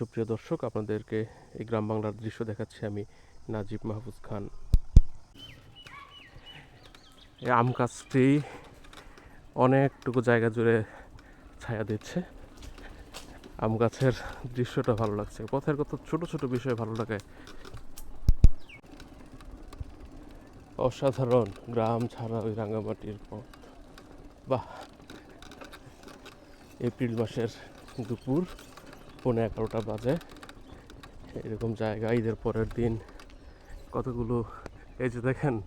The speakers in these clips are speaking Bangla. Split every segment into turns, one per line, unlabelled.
সুপ্রিয় দর্শক, আপনাদেরকে এই গ্রাম বাংলার দৃশ্য দেখাচ্ছি আমি, নাজিব মাহফুজ খান। এই আম গাছটি অনেকটুকু জায়গা জুড়ে ছায়া দিচ্ছে। আম গাছের দৃশ্যটা ভালো লাগছে। পথের কত ছোট ছোট বিষয় ভালো লাগে। অসাধারণ গ্রাম ছাড়া ওই রাঙামাটির পথ। বাহ! এপ্রিল মাসের দুপুর। পৌনে এগারোটা বাজে। এরকম জায়গা, ঈদের পরের দিন। কতগুলো, এই যে দেখেন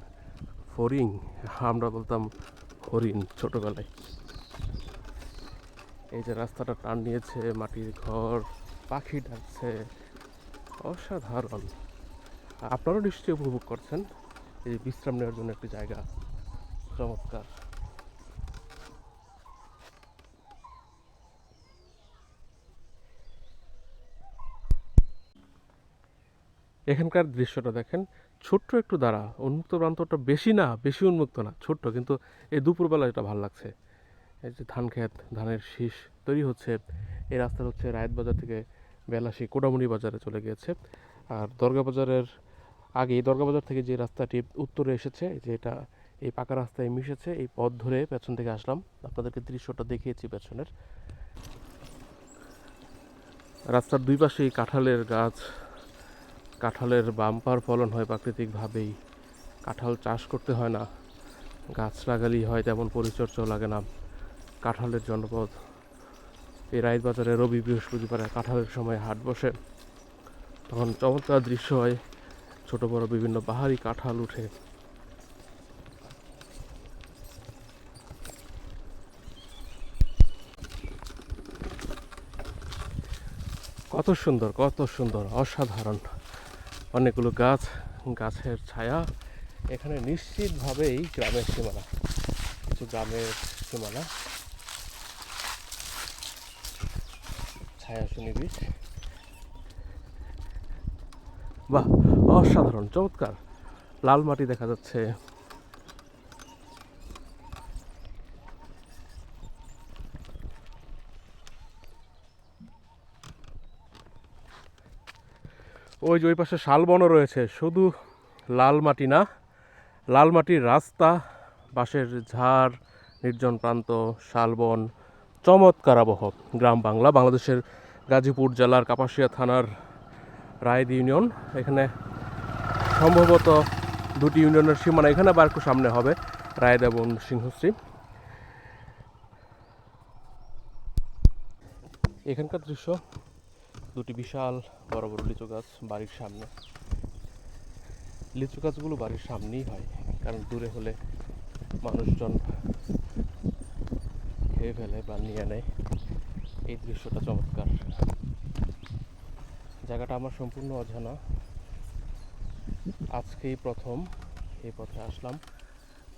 ফরিং আমরা বলতাম হরিণ ছোটোবেলায়। এই যে রাস্তাটা টান নিয়েছে, মাটির ঘর, পাখি ডাকছে। অসাধারণ। আপনারাও নিশ্চয়ই উপভোগ করছেন। এই বিশ্রাম নেওয়ার জন্য একটি জায়গা। চমৎকার। এখানকার দৃশ্যটা দেখেন, ছোট্ট একটু দ্বারা উন্মুক্ত প্রান্তটা বেশি না, বেশি উন্মুক্ত না, ছোট্ট, কিন্তু এই দুপুরবেলা এটা ভালো লাগছে। এই যে ধান ক্ষেত, ধানের শীষ তৈরি হচ্ছে, এই রাস্তা হচ্ছে রায়ত বাজার থেকে বেলাসী কোডামুনি বাজারে চলে গিয়েছে। আর দরগা বাজারের আগে দরগা বাজার থেকে যে রাস্তাটি উত্তরে এসেছে যে এটা, এই পাকা রাস্তায় মিশেছে, এই পথ ধরে পেছন থেকে আসলাম। আপনাদেরকে দৃশ্যটা দেখিয়েছি পেছনের। রাস্তার দুই পাশেই কাঁঠালের গাছ কাঁঠালের বাম্পার ফলন হয় প্রাকৃতিকভাবেই। কাঁঠাল চাষ করতে হয় না। গাছ লাগালেই হয় তেমন পরিচর্যাও লাগে না। কাঁঠালের জনপদ। এই রাইত বাজারে রবি বৃহস্পতিবারে কাঁঠালের সময় হাট বসে। তখন চমৎকার দৃশ্য হয়। ছোট বড় বিভিন্ন বাহারি কাঁঠাল উঠে। কত সুন্দর কত সুন্দর, অসাধারণ। অনেকগুলো গাছ, গাছের ছায়া। এখানে নিশ্চিতভাবেই গ্রামের সীমানা, কিছু গ্রামের সীমানা। ছায়া সুনিবিড়। বাহ, অসাধারণ, চমৎকার। লাল মাটি দেখা যাচ্ছে। ওই যে ওই পাশে শালবনও রয়েছে, শুধু লাল মাটি না, লাল মাটির রাস্তা, বাঁশের ঝাড়, নির্জন প্রান্ত, শালবন, চমৎকার আবহ। গ্রাম বাংলা, বাংলাদেশের গাজীপুর জেলার কাপাসিয়া থানার রায়দ ইউনিয়ন। এখানে সম্ভবত দুটি ইউনিয়নের সীমানা এখানে আবার একটু সামনে হবে রায়দ এবং সিংহশ্রী। এখানকার দৃশ্য দুটি বিশাল বড় বড় লিচু গাছ বাড়ির সামনে। লিচু গাছগুলো বাড়ির সামনেই হয়, কারণ দূরে হলে মানুষজন খেয়ে ফেলে বা নিয়ে নেয়। এই দৃশ্যটা চমৎকার। জায়গাটা আমার সম্পূর্ণ অজানা। আজকেই প্রথম, এই পথে আসলাম।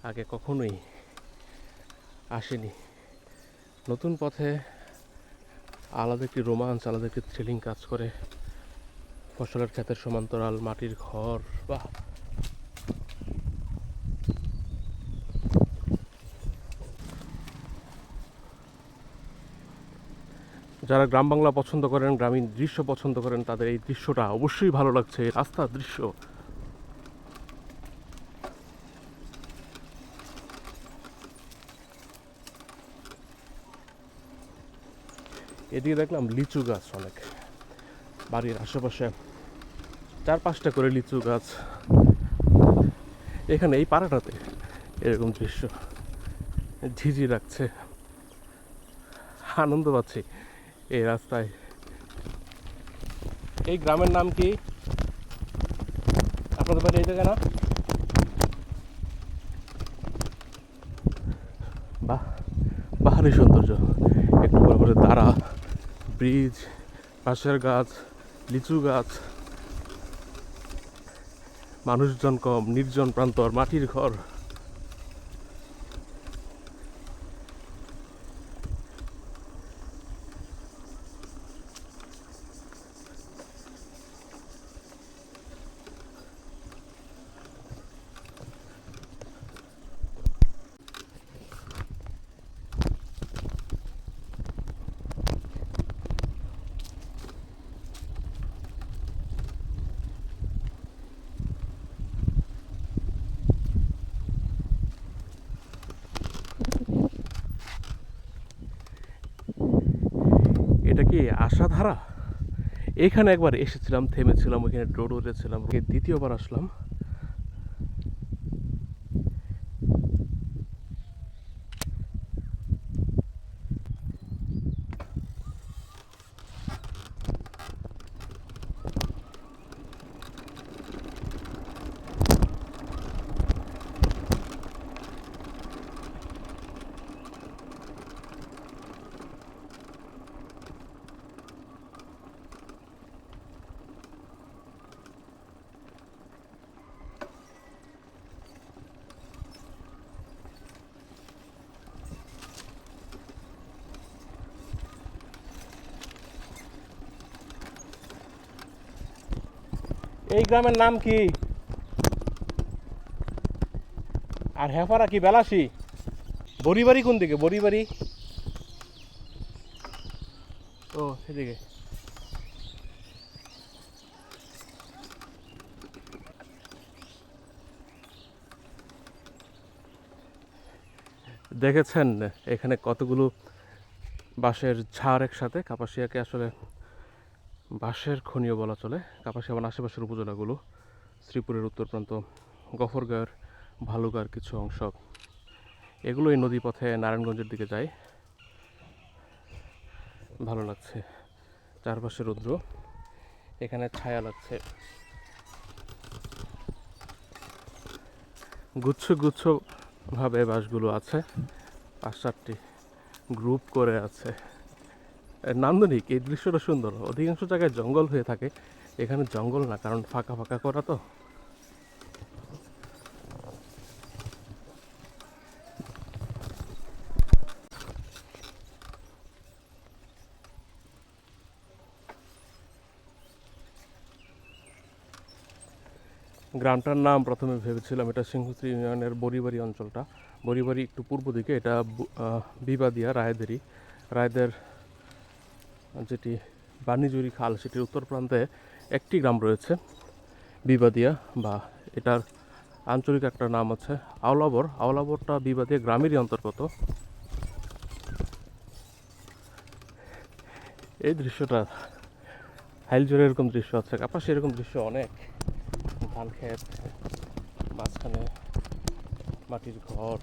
আগে কখনোই আসেনি। নতুন পথে আলাদা একটি রোমাঞ্চ, আলাদা একটি থ্রিলিং কাজ করে। ফসলের ক্ষেতের সমান্তরাল মাটির ঘর বা যারা গ্রাম বাংলা পছন্দ করেন, গ্রামীণ দৃশ্য পছন্দ করেন, তাদের এই দৃশ্যটা অবশ্যই ভালো লাগছে। রাস্তার দৃশ্য। এদিকে দেখলাম লিচু গাছ অনেক। বাড়ির আশেপাশে চার পাঁচটা করে লিচু গাছ। এখানে এই পাড়াটাতে এরকম দৃশ্য। ঝিঝি রাখছে আনন্দ পাচ্ছি এই রাস্তায়। এই গ্রামের নাম কি? আপনাদের বাড়ি এই জায়গা না? বাহ পাহাড়ি সৌন্দর্য। একটু পরে পরে তারা। ব্রিজ পাশের গাছ লিচু গাছ। মানুষজন কম নির্জন প্রান্তর মাটির ঘর। কি আশাধারা? এখানে একবার এসেছিলাম থেমেছিলাম ওইখানে ডোর উড়েছিলাম দ্বিতীয়বার আসলাম। এই গ্রামের নাম কি? আর হেফারা কি বেলাসি? বড়িবাড়ি কোন দিকে? বড়িবাড়ি? ও, সেদিকে। দেখেছেন এখানে কতগুলো বাঁশের ঝাড় একসাথে? কাপাসিয়াকে আসলে বাঁশের খনিও বলা চলে। কাপাসিয়া আশেপাশের উপজেলাগুলো, শ্রীপুরের উত্তর প্রান্ত, গফরগাঁওয়ের ভালুকার কিছু অংশ। এগুলো এই নদী পথে নারায়ণগঞ্জের দিকে যায়। ভালো লাগছে। চারপাশে রৌদ্র। এখানে ছায়া লাগছে। গুচ্ছ গুচ্ছ ভাবে বাসগুলো আছে। পাঁচ চারটি গ্রুপ করে আছে। নান্দনিক, এই দৃশ্যটা সুন্দর। অধিকাংশ জায়গায় জঙ্গল হয়ে থাকে। এখানে জঙ্গল না, কারণ ফাঁকা ফাঁকা করা তো। গ্রামটার নাম প্রথমে ভেবেছিলাম এটা সিংহশ্রী ইউনিয়নের বড়িবাড়ি অঞ্চলটা। বড়িবাড়ি একটু পূর্ব দিকে, এটা বিবাদিয়া রায়দেরই রায়দের যেটি বাণিজুরি খাল, সেটির উত্তর প্রান্তে একটি গ্রাম রয়েছে, বিবাদিয়া, বা এটার আঞ্চলিক একটা নাম আছে আওলাবর। আওলাবরটা বিবাদিয়া গ্রামেরই অন্তর্গত। এই দৃশ্যটা হাইলজোরে এরকম দৃশ্য আছে। কাপাসে এরকম দৃশ্য অনেক। ধান ক্ষেত, মাঝখানে মাটির ঘর